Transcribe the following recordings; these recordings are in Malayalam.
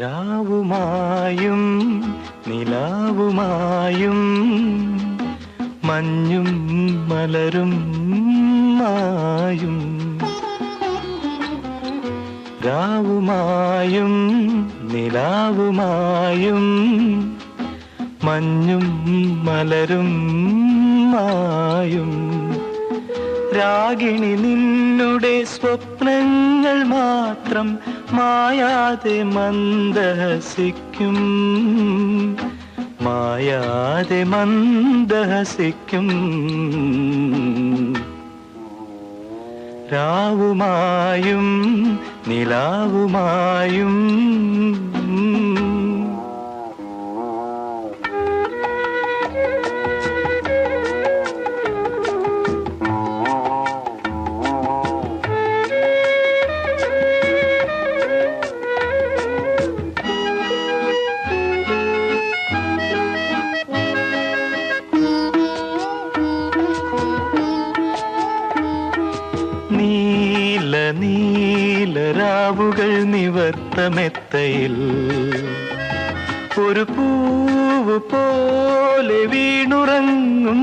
രാവുമായും നിലാവുമായും മഞ്ഞും മലരും മായും. രാവുമായും നിലാവുമായും മഞ്ഞും മലരും മായും. രാഗിണി നിന്നുടെ സ്വപ്നങ്ങൾ മാത്രം മായാതെ മന്ദഹസിക്കും. മായാതെ മന്ദഹസിക്കും. രാവുമായും നിലാവുമായും നീല നീല രാവുകൾ നിവർത്തമെത്തയിൽ. ഒരു പൂവ് പോലെ വീണുറങ്ങും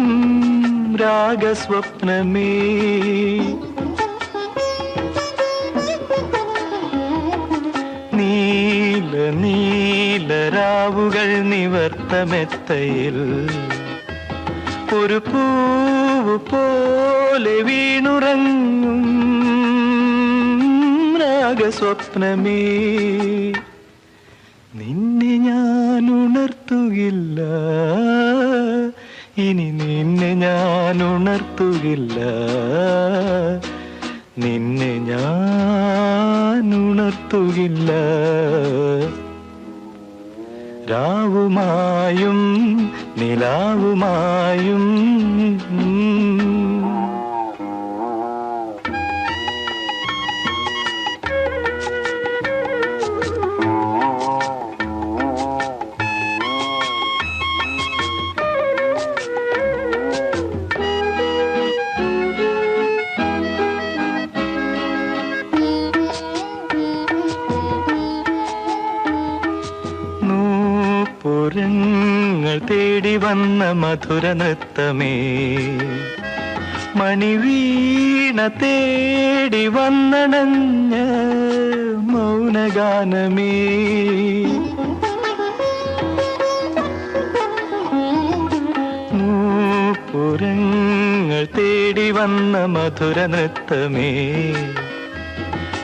രാഗസ്വപ്നമേ. നീല നീല രാവുകൾ നിവർത്തമെത്തയിൽ. ഒരു പൂവ് പോലെ വീണുറങ്ങും രാഗസ്വപ്നമേ. നിന്നെ ഞാൻ ഉണർത്തുകില്ല ഇനി നിന്നെ ഞാൻ ഉണർത്തുകില്ല നിന്നെ ഞാൻ ഉണർത്തുകില്ല രാവുമായും നിലാവുമായും തേടി വന്ന മധുര നൃത്തമേ. മണിവീണ തേടി വന്നണഞ്ഞ മൗനഗാനമേ. പുരങ്ങൾ തേടി വന്ന മധുര നൃത്തമേ.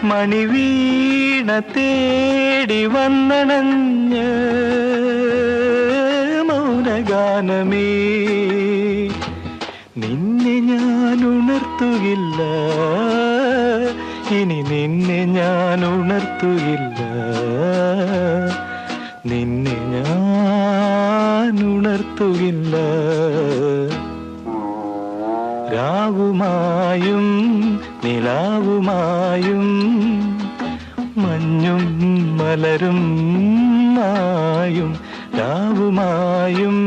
മണിവീണ തേടി വന്നണഞ്ഞ മൗനഗാനമേ നിന്നെ ഞാൻ ഉണർത്തുകില്ല ഇനി നിന്നെ ഞാൻ ഉണർത്തുകില്ല നിന്നെ ഞാൻ ഉണർത്തുകില്ല രാവുമായും നിലാവുമായും മഞ്ഞും മലരും മായും രാവുമായും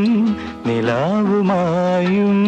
നിലാവുമായും